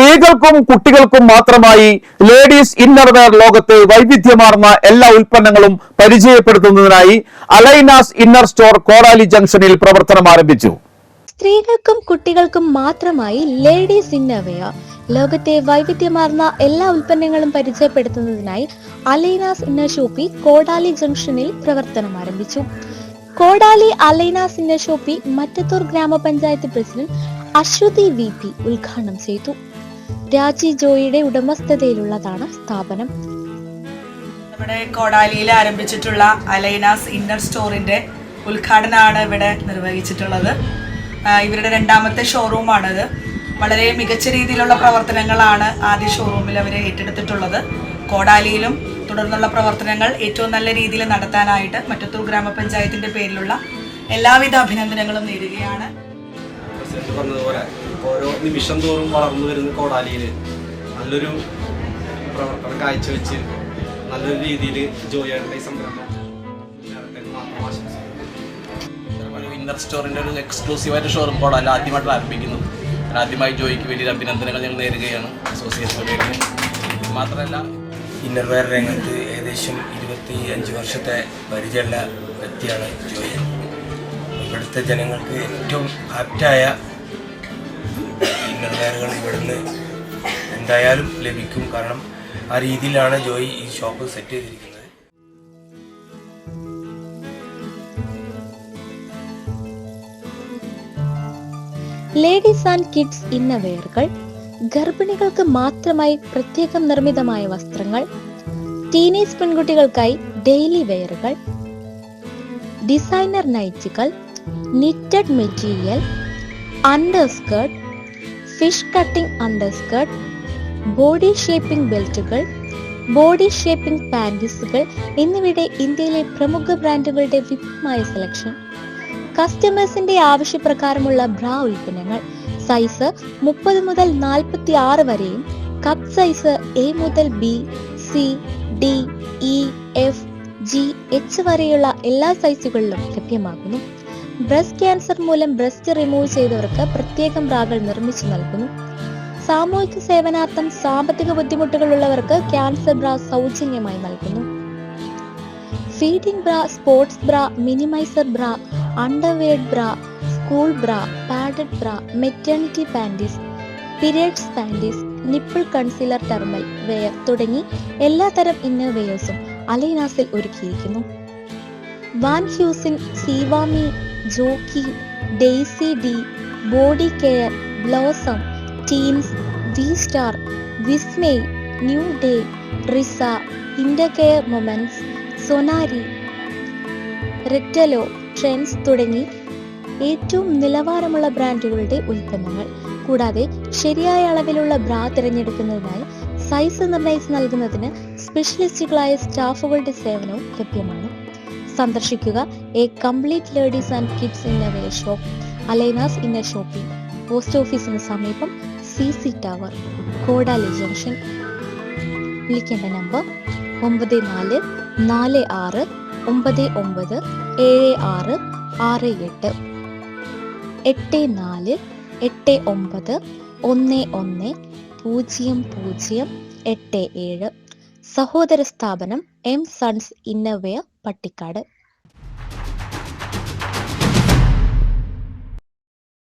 സ്ത്രീകൾക്കും കുട്ടികൾക്കും മാത്രമായി ലേഡീസ് ഇന്നർവെയർ ലോകത്തെ വൈവിധ്യമാർന്ന എല്ലാ ഉൽപ്പന്നങ്ങളും പരിചയപ്പെടുത്തുന്നതിനായി അലൈനാസ് ഇന്നർ സ്റ്റോർ കോടാലി ജംഗ്ഷനിൽ പ്രവർത്തനം ആരംഭിച്ചു. സ്ത്രീകൾക്കും കുട്ടികൾക്കും മാത്രമായി ലേഡീസ് ഇന്നർവെയർ ലോകത്തെ വൈവിധ്യമാർന്ന എല്ലാ ഉൽപ്പന്നങ്ങളും പരിചയപ്പെടുത്തുന്നതിനായി അലൈനാസ് ഇന്നർ ഷോപ്പി കോടാലി ജംഗ്ഷനിൽ പ്രവർത്തനം ആരംഭിച്ചു. കോടാലി അലൈനാസ് ഇന്നർ ഷോപ്പി മറ്റത്തൂർ ഗ്രാമപഞ്ചായത്ത് പ്രസിഡന്റ് അശ്വതി വി പി ഉദ്ഘാടനം ചെയ്തു. രാജി ജോയിയുടെ ഉടമസ്ഥതയിലുള്ളതാണ് സ്ഥാപനം. നമ്മുടെ കോടാലിയിൽ ആരംഭിച്ചിട്ടുള്ള അലൈനാസ് ഇന്നർ സ്റ്റോറിന്റെ ഉദ്ഘാടനമാണ് ഇവിടെ നിർവഹിച്ചിട്ടുള്ളത്. ഇവരുടെ രണ്ടാമത്തെ ഷോറൂമാണിത്. വളരെ മികച്ച രീതിയിലുള്ള പ്രവർത്തനങ്ങളാണ് ആദ്യ ഷോറൂമിൽ അവർ ഏറ്റെടുത്തിട്ടുള്ളത്. കോടാലിയിലും തുടർന്നുള്ള പ്രവർത്തനങ്ങൾ ഏറ്റവും നല്ല രീതിയിൽ നടത്താനായിട്ട് മറ്റത്തൂർ ഗ്രാമപഞ്ചായത്തിന്റെ പേരിലുള്ള എല്ലാവിധ അഭിനന്ദനങ്ങളും നേരുകയാണ്. പ്രസിഡന്റ് പറഞ്ഞതുപോലെ ഓരോ നിമിഷം തോറും വളർന്നു വരുന്ന കോടാലിയിൽ നല്ലൊരു പ്രവർത്തനം കാഴ്ചവെച്ച് നല്ലൊരു രീതിയിൽ ജോയിയുടെ ഈ സംരംഭം ഇന്നർ സ്റ്റോറിന്റെ ഒരു എക്സ്ക്ലൂസീവായിട്ട് ഷോറൂം കോടാല ആദ്യമായിട്ട് ആരംഭിക്കുന്നു. ആദ്യമായി ജോയിക്ക് വലിയ അഭിനന്ദനങ്ങൾ ഞങ്ങൾ നേരുകയാണ്. അസോസിയേഷൻ മാത്രമല്ല ഇന്നർവെയർ രംഗത്ത് ഏകദേശം ഇരുപത്തി അഞ്ച് വർഷത്തെ പരിചയമുള്ള വ്യക്തിയാണ് ജോയൻ. ഇവിടുത്തെ ജനങ്ങൾക്ക് ഏറ്റവും ആപ്റ്റായ ഇന്നർവെയറുകൾ ഇവിടുന്ന് എന്തായാലും ലഭിക്കും. കാരണം ആ രീതിയിലാണ് ജോയി ഈ ഷോപ്പ് സെറ്റ് ചെയ്തിരിക്കുന്നത്. ലേഡീസ് ആൻഡ് കിഡ്സ് ഇന്നവെയറുകൾ ഗർഭിണികൾക്ക് മാത്രമായി പ്രത്യേകം നിർമ്മിതമായ വസ്ത്രങ്ങൾ ടീനേജ് പെൺകുട്ടികൾക്കായി ഡെയിലി വെയറുകൾ ഡിസൈനർ നൈറ്റുകൾ knitted material underskirt fish cutting underskirt body shaping ബെൽറ്റുകൾ body shaping പാന്റീസുകൾ എന്നിവയുടെ ഇന്ത്യയിലെ പ്രമുഖ ബ്രാൻഡുകളുടെ വിപുലമായ സെലക്ഷൻ കസ്റ്റമേഴ്സിന്റെ ആവശ്യപ്രകാരമുള്ള ബ്രാ ഉൽപ്പന്നങ്ങൾ. സൈസ് മുപ്പത് മുതൽ നാൽപ്പത്തി ആറ് വരെയും. കപ്പ് സൈസ് എ മുതൽ B C D E F G H വരെയുള്ള എല്ലാ സൈസുകളിലും ലഭ്യമാകുന്നു. ബ്രസ്റ്റ് ക്യാൻസർ മൂലം ബ്രസ്റ്റ് റിമൂവ് ചെയ്തവർക്ക് പ്രത്യേകം ബ്രാകൾ നിർമ്മിച്ചു നൽകുന്നു. സാമൂഹിക സേവനാർത്ഥം സാമ്പത്തിക ബുദ്ധിമുട്ടുകളുള്ളവർക്ക് ക്യാൻസർ ബ്രാ സൗജന്യമായി നൽകുന്നു. Feeding bra sports bra minimizer bra underwired bra school bra padded bra maternity panties periods panties nipple concealer thermal wear തുടങ്ങി എല്ലാതരം ഇന്നർ വെയേഴ്സും അലൈനാസിൽ ഒരുക്കിയിരിക്കുന്നു. Van Heusen Zivame Jockey Daisy Dee body care blossom teens V star Vismay new day റിസ ഇൻഡകെയർ moments Sonari റെറ്റലോ trends തുടങ്ങി ഏറ്റവും നിലവാരമുള്ള ബ്രാൻഡുകളുടെ ഉൽപ്പന്നങ്ങൾ. കൂടാതെ ശരിയായ അളവിലുള്ള ബ്രാ തിരഞ്ഞെടുക്കുന്നതിനായി സൈസ് നിർണയിച്ച് നൽകുന്നതിന് സ്പെഷ്യലിസ്റ്റുകളായ സ്റ്റാഫുകളുടെ സേവനവും ലഭ്യമാണ്. സന്ദർശിക്കുക. A complete ladies and kids innerwear shop Alainas in a shopping post ഓഫീസിന് സമീപം C C tower Kodali junction വിളിക്കേണ്ട നമ്പർ ഒമ്പത് നാല് നാല് ആറ് ഒമ്പത് ഒമ്പത് ഏഴ് ആറ് ആറ് എട്ട്. എട്ട് നാല് എട്ട് ഒമ്പത് ഒന്ന് ഒന്ന് പൂജ്യം പൂജ്യം എട്ട് ഏഴ്. സഹോദര സ്ഥാപനം എം സൺസ് ഇന്നവെയർ പട്ടിക്കാട്.